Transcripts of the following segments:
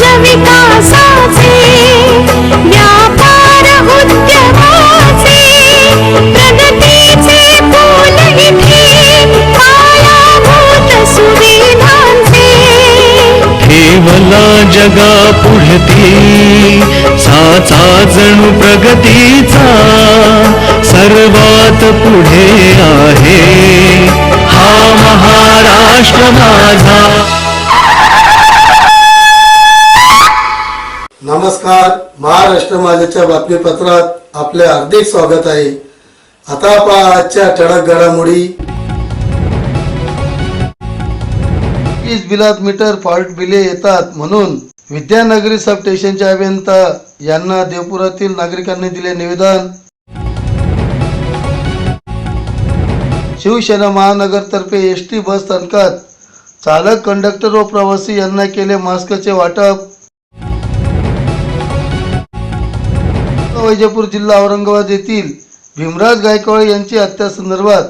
विकासाचे व्यापार उद्यमाचे प्रगतीचे इथे पायाभूत सुविधांचे. ठेवला जगा पुढती साचा जणू प्रगतीचा सर्वात पुढे आहे. हा महाराष्ट्र माझा. माझ्याच्या बातमीपत्रात आपले हार्दिक स्वागत आहे. आता पहा आजच्या ठळक घडामोडी. वीज बिलात मीटर फॉल्ट बिले येतात म्हणून विद्यानगरी सब स्टेशनचे अभियंता यांना देवपुरातील नागरिकांनी दिले निवेदन. शिवसेना महानगरतर्फे एस टी बस स्थानकात चालक कंडक्टर व प्रवासी यांना केले मास्कचे वाटप. वैजापूर जिल्हा औरंगाबाद येथील भीमराज गायकवाड यांची हत्या संदर्भात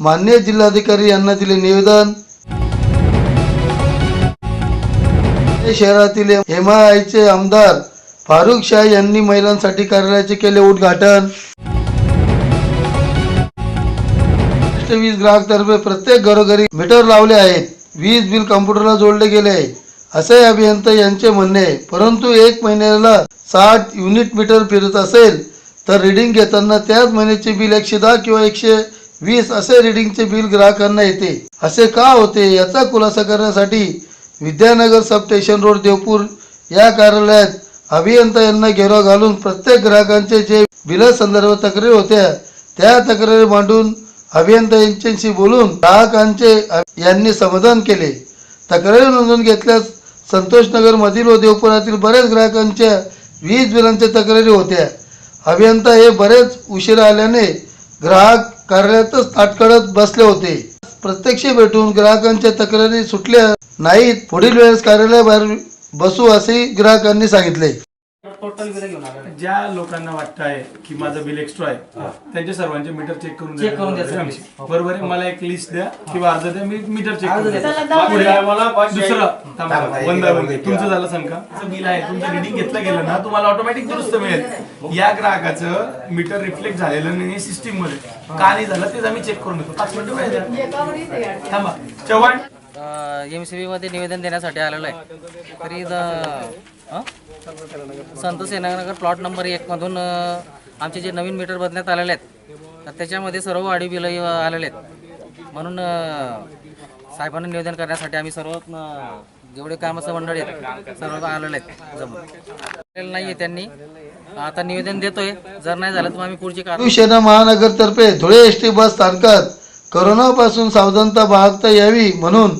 मान्य जिल्हाधिकारी यांना दिले निवेदन. शहरातील एम आमदार फारुख शाह यांनी महिलांसाठी कार्यालयाचे केले उद्घाटन. वीज ग्राहक तर्फे प्रत्येक घरोघरी मीटर लावले आहेत. वीज बिल कॉम्प्युटरला जोडले गेले आहे. असे अभियंता यांचे म्हणणे आहे. परंतु एक महिन्याला साठ युनिट मीटर फिरत असेल तर रिडिंग घेताना त्याच महिन्याचे बिल एकशे दहा किंवा एकशे वीस असे रिडिंगचे बिल ग्राहकांना येते. असे का होते याचा खुलासा करण्यासाठी Vidyanagar sub station road Deopur या कार्यालयात अभियंता यांना घेराव घालून प्रत्येक ग्राहकांचे जे बिलासंदर्भ तक्रारी होत्या त्या तक्रारी मांडून अभियंता यांच्याशी बोलून ग्राहकांचे यांनी समाधान केले. तक्रारी नोंदवून घेतल्यास संतोषनगर मधील व देवपुरातील बऱ्याच ग्राहकांच्या वीज बिलांच्या तक्रारी होत्या. अभियंता हे बरेच उशिरा आल्याने ग्राहक कार्यालयातच ताटकळत बसले होते. प्रत्यक्ष भेटून ग्राहकांच्या तक्रारी सुटल्या नाहीत. पुढील वेळेस कार्यालयाबाहेर बसू असे ग्राहकांनी सांगितले. ज्या लोकांना वाटत आहे की माझं बिल एक्स्ट्रा आहे त्यांचे सर्वांचे मीटर चेक करून Check करून द्या. बरोबर आहे? मला एक लिस्ट द्या. किंवा अर्ज द्या. मी मीटर चेक अर्ज द्या. पुढे दुसरं थांबा, तुमचं झालं सांगा. बिल आहे. तुमचं रिडिंग घेतलं गेलं ना तुम्हाला ऑटोमॅटिक दुरुस्त मिळेल. या ग्राहकाचं मीटर रिफ्लेक्ट झालेलं नाही सिस्टीममध्ये. का नाही झालं तेच आम्ही चेक करून देतो. पाच मिनिटं वेळ द्या. थांबा. चव्हाण? एम सी बीमध्ये निवेदन देण्यासाठी आलेलो आहे. तरी द- संत सेनानगर प्लॉट नंबर एकमधून आमचे जे नवीन मीटर बदलण्यात आलेले आहेत तर त्याच्यामध्ये सर्व वाढीव बिलं आलेले आहेत. म्हणून साहेबांना निवेदन करण्यासाठी आम्ही सर्व जेवढे कामाचं मंडळी आहेत सर्व आलेले आहेत जमून. नाही आहे त्यांनी. आता निवेदन देतोय. जर नाही झालं तर आम्ही पुढची कारवाई शिवसेना महानगरतर्फे धुळे एस टी बस स्थानकात करोनापासून सावधानता बाळगता यावी म्हणून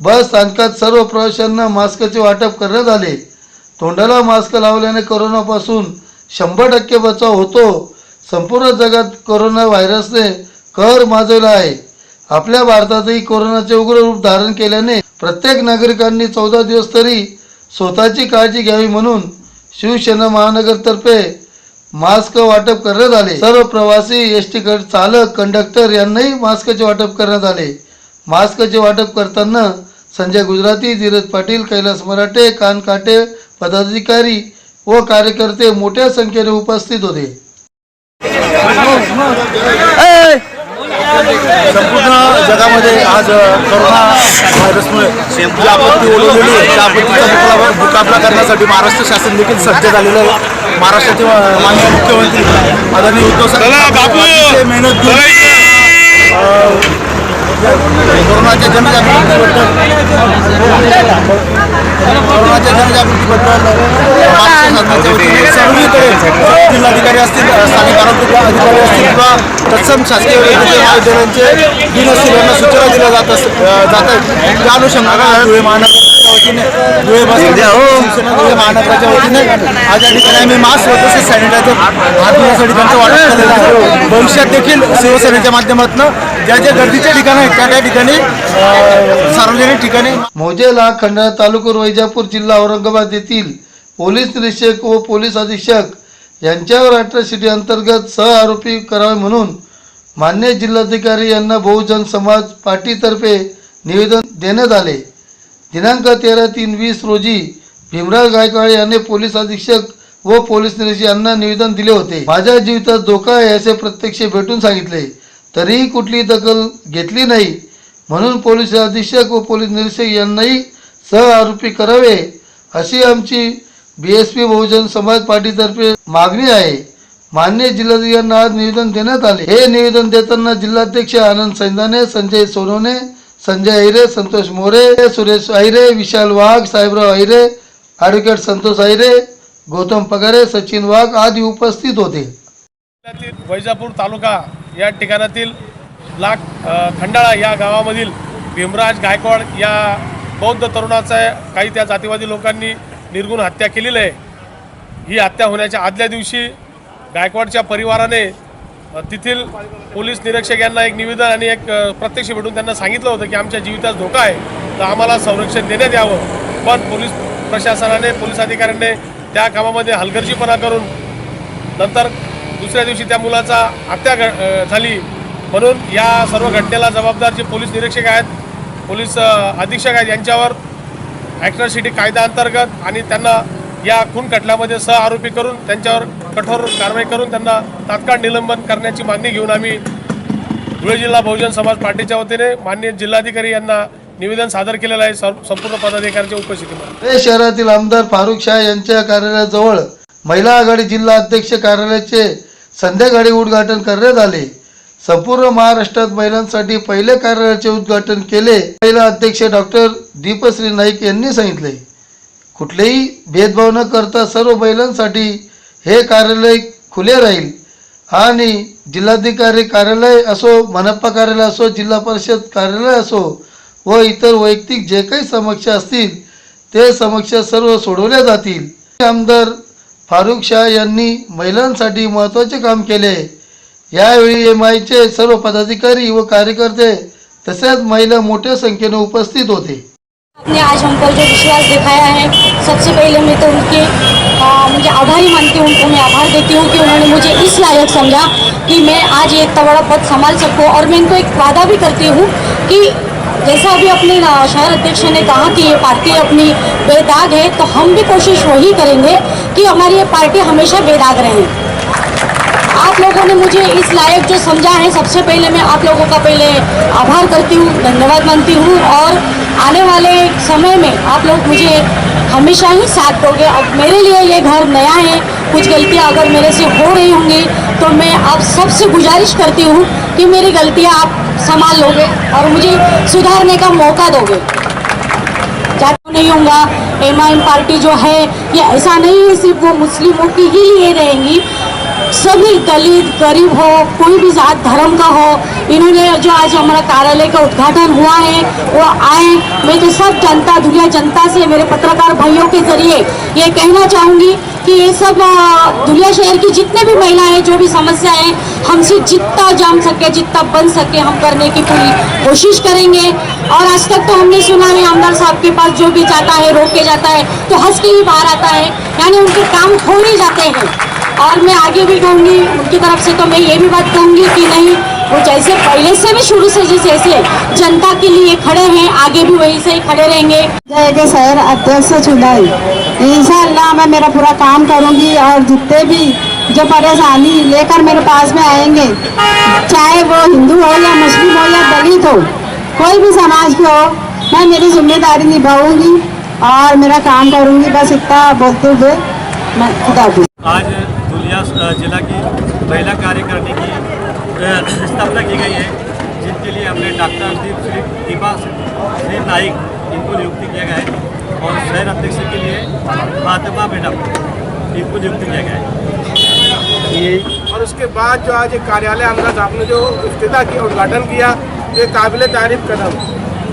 बस स्थानकात सर्व प्रवाशांना मास्कचे वाटप करण्यात आले. तोंडाला मास्क लावल्याने करोनापासून शंभर टक्के बचाव होतो. संपूर्ण जगात कोरोना व्हायरसने कर माजवला आहे. आपल्या भारतातही कोरोनाचे उग्र रूप धारण केल्याने प्रत्येक नागरिकांनी चौदा दिवस तरी स्वतःची काळजी घ्यावी म्हणून शिवसेना महानगरतर्फे मास्क वाटप करण्यात आले. सर्व प्रवासी एस टी चालक कंडक्टर यांनाही मास्कचे वाटप करण्यात आले. मास्कचे वाटप करताना संजय गुजराती धीरज पाटील कैलास मराठे कान काटे पदाधिकारी व कार्यकर्ते मोठ्या संख्येने उपस्थित होते. संपूर्ण जगामध्ये आज कोरोना व्हायरसमुळे जी आपत्ती ओढवलेली आहे. त्या आपत्तीचा मुकाबला मुकाबला करण्यासाठी महाराष्ट्र शासन देखील सज्ज झालेलं आहे. महाराष्ट्राचे माननीय मुख्यमंत्री आदरणीय उद्धव साहेब मेहनत कोरोनाच्या जनजागृतीबद्दल कोरोनाच्या जनजागृतीबद्दल महाराष्ट्र जिल्हाधिकारी असतील स्थानिक आरोग्य अधिकारी असतील किंवा तत्सम शासकीय वैद्यकीय महाविद्यालयांचे दिन असतील यांना सूचना दिल्या जात अस जात आहेत. त्या अनुषंगाने धुळे महानगर महानगराच्या वतीने धुळे बस शिवसेना धुळे महानगराच्या वतीने आज या ठिकाणी आम्ही मास्क व तसेच सॅनिटायझर हात धुण्यासाठी त्यांचं वाटप केलेलं आहे. भविष्यात देखील शिवसेनेच्या माध्यमातून ज्या ज्या गर्दीच्या ठिकाणी आहेत त्या त्या ठिकाणी सार्वजनिक ठिकाणी मौजेल खंडाळा तालुका वैजापूर जिल्हा औरंगाबाद येथील पोलीस निरीक्षक व पोलीस अधीक्षक यांच्यावर अट्रॉसिटी अंतर्गत सह आरोपी करावे म्हणून मान्य जिल्हाधिकारी यांना बहुजन समाज पार्टीतर्फे निवेदन देण्यात आले. दिनांक तेरा तीन वीस रोजी भीमराव गायकवाड यांनी पोलीस अधीक्षक व पोलीस निरीक्षक यांना निवेदन दिले होते. माझ्या जीवितात धोका आहे असे प्रत्यक्ष भेटून सांगितले. तरीही कुठली दखल घेतली नाही. म्हणून पोलीस अधीक्षक व पोलीस निरीक्षक यांनाही सह आरोपी करावे अशी आमची बी एस पी बहुजन समाज पार्टीतर्फे मागणी आहे. मान्य जिल्हाधिकाऱ्यांना आज निवेदन देण्यात आले. हे निवेदन देताना जिल्हाध्यक्ष आनंद सैंदाने संजय सोनवणे संजय अहिरे संतोष मोरे सुरेश अहिरे विशाल वाघ साहेबराव अहिरे ॲडव्होकेट संतोष अहिरे गौतम पगारे सचिन वाघ आदी उपस्थित होते वैजापूर तालुका या ठिकाणातील लाख खंडाळा या गावामधील भीमराज गायकवाड या बौद्ध तरुणाचा काही त्या जातीवादी लोकांनी निर्गुण हत्या केलेली आहे. ही हत्या होण्याच्या आदल्या दिवशी गायकवाडच्या परिवाराने तेथील पोलीस निरीक्षक यांना एक निवेदन आणि एक प्रत्यक्ष भेटून त्यांना सांगितलं होतं की आमच्या जीवितास धोका आहे तर आम्हाला संरक्षण देण्यात यावं. पण पोलीस प्रशासनाने पोलीस अधिकाऱ्यांनी त्या कामामध्ये हलगर्जीपणा करून नंतर दुसऱ्या दिवशी त्या मुलाचा हत्या घ- झाली. म्हणून या सर्व घटनेला जबाबदार जे पोलीस निरीक्षक आहेत पोलीस अधीक्षक आहेत यांच्यावर ॲक्ट्रॉसिटी कायदा अंतर्गत आणि त्यांना या खून खटल्यामध्ये सह आरोपी करून त्यांच्यावर कठोर कारवाई करून त्यांना तात्काळ निलंबन करण्याची मागणी घेऊन आम्ही धुळे जिल्हा बहुजन समाज पार्टीच्या वतीने माननीय जिल्हाधिकारी यांना निवेदन सादर केलेलं आहे. संपूर्ण पदाधिकाऱ्यांच्या उपस्थितीमध्ये. शहरातील आमदार फारुख शाह यांच्या कार्यालयाजवळ महिला आघाडी जिल्हा अध्यक्ष कार्यालयाचे संध्याकाळी उद्घाटन करण्यात आले. संपूर्ण महाराष्ट्रात महिलांसाठी पहिले कार्यालयाचे उद्घाटन केले. महिला अध्यक्ष डॉक्टर दीपश्री नाईक यांनी सांगितले. कुठलेही भेदभाव न करता सर्व महिलांसाठी हे कार्यालय खुले राहील. आणि जिल्हाधिकारी कार्यालय असो मनप्पा कार्यालय असो जिल्हा परिषद कार्यालय असो व इतर वैयक्तिक जे काही समस्या असतील ते समस्या सर्व सोडवल्या जातील. आमदार फारुख शाह यांनी महिलांसाठी महत्त्वाचे काम केले. यावेळी एम आयचे सर्व पदाधिकारी व कार्यकर्ते तसेच महिला मोठ्या संख्येने उपस्थित होते. आपने आज हमको जो विश्वास दिखाया है, सबसे पहले मैं तो उनके मुझे आभारी मानती हूँ, उनको मैं आभार देती हूँ कि उन्होंने मुझे इस लायक समझा कि मैं आज ये इतना बड़ा पद संभाल सकूँ और मैं इनको एक वादा भी करती हूँ कि जैसा अभी अपने शहर अध्यक्ष ने कहा कि ये पार्टी अपनी बेदाग है तो हम भी कोशिश वही करेंगे कि हमारी ये पार्टी हमेशा बेदाग रहे। लोगों ने मुझे इस लायक जो समझा है, सबसे पहले मैं आप लोगों का पहले आभार करती हूँ, धन्यवाद मानती हूँ और आने वाले समय में आप लोग मुझे हमेशा ही साथ दोगे। अब मेरे लिए ये घर नया है, कुछ गलतियाँ अगर मेरे से हो रही होंगी तो मैं आप सबसे गुजारिश करती हूँ कि मेरी गलतियाँ आप संभाल लोगे और मुझे सुधारने का मौका दोगे। जाति नहीं होगा एम पार्टी जो है, ये ऐसा नहीं है, सिर्फ़ वो मुस्लिमों की ही लिए रहेंगी। सभी दलित, गरीब हो, कोई भी जात धर्म का हो, इन्होंने जो आज हमारा कार्यालय का उद्घाटन हुआ है, वो आए। मैं तो सब जनता, दुनिया जनता से, मेरे पत्रकार भाइयों के ज़रिए ये कहना चाहूँगी कि ये सब दुनिया शहर की जितने भी महिलाएँ जो भी समस्या है, हमसे जितना जान सके, जितना बन सके हम करने की पूरी कोशिश करेंगे। और आज तक तो हमने सुना है, आमदार साहब के पास जो भी जाता है, रोक के जाता है तो हंस के ही बाहर आता है। यानी उनके काम नहीं जाते हैं। और मैं आगे भी कहूँगी उनकी तरफ़ से तो मैं ये भी बात कहूँगी कि नहीं वो जैसे पहले से भी शुरू से जिस जैसे जनता के लिए खड़े हैं आगे भी वही से ही खड़े रहेंगे। जय के शहर अध्यक्ष चुनाई इंशाल्लाह मैं मेरा पूरा काम करूँगी और जितने भी जो परेशानी लेकर मेरे पास में आएँगे चाहे वो हिंदू हो या मुस्लिम हो या दलित हो कोई भी समाज के हो मैं मेरी ज़िम्मेदारी निभाऊँगी और मेरा काम करूँगी। बस इतना बोलते हुए मैं खुदा। आज जिला की महिला कार्यकारिणी की स्थापना की गई है, जिनके लिए हमने डॉक्टर दीप श्री दीपा श्री नाइक इनको नियुक्ति किया गया है, और शहर अध्यक्ष के लिए फातिमा मैडम इनको नियुक्ति किया गया है। और उसके बाद जो आज ये कार्यालय हमका आपने जो इफ्तिता किया, उद्घाटन किया, ये काबिल तारीफ़ कदम।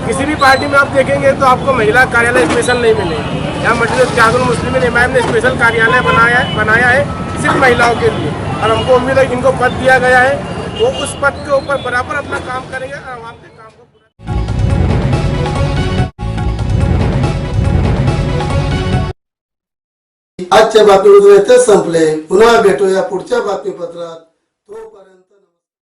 किसी भी पार्टी में आप देखेंगे तो आपको महिला कार्यालय स्पेशल नहीं मिलेगा। यहाँ मजलिस मुस्लिम इमाम ने स्पेशल कार्यालय बनाया बनाया है सिर्फ़ महिलाओं के लिए। और हमको उम्मीद है कि इनको पद दिया गया है। वो उस पद के ऊपर बराबर अपना काम करेंगे और आवाम के काम को आजच्या बातमीपत्र इथेच संपले। पुन्हा भेटूया पुढच्या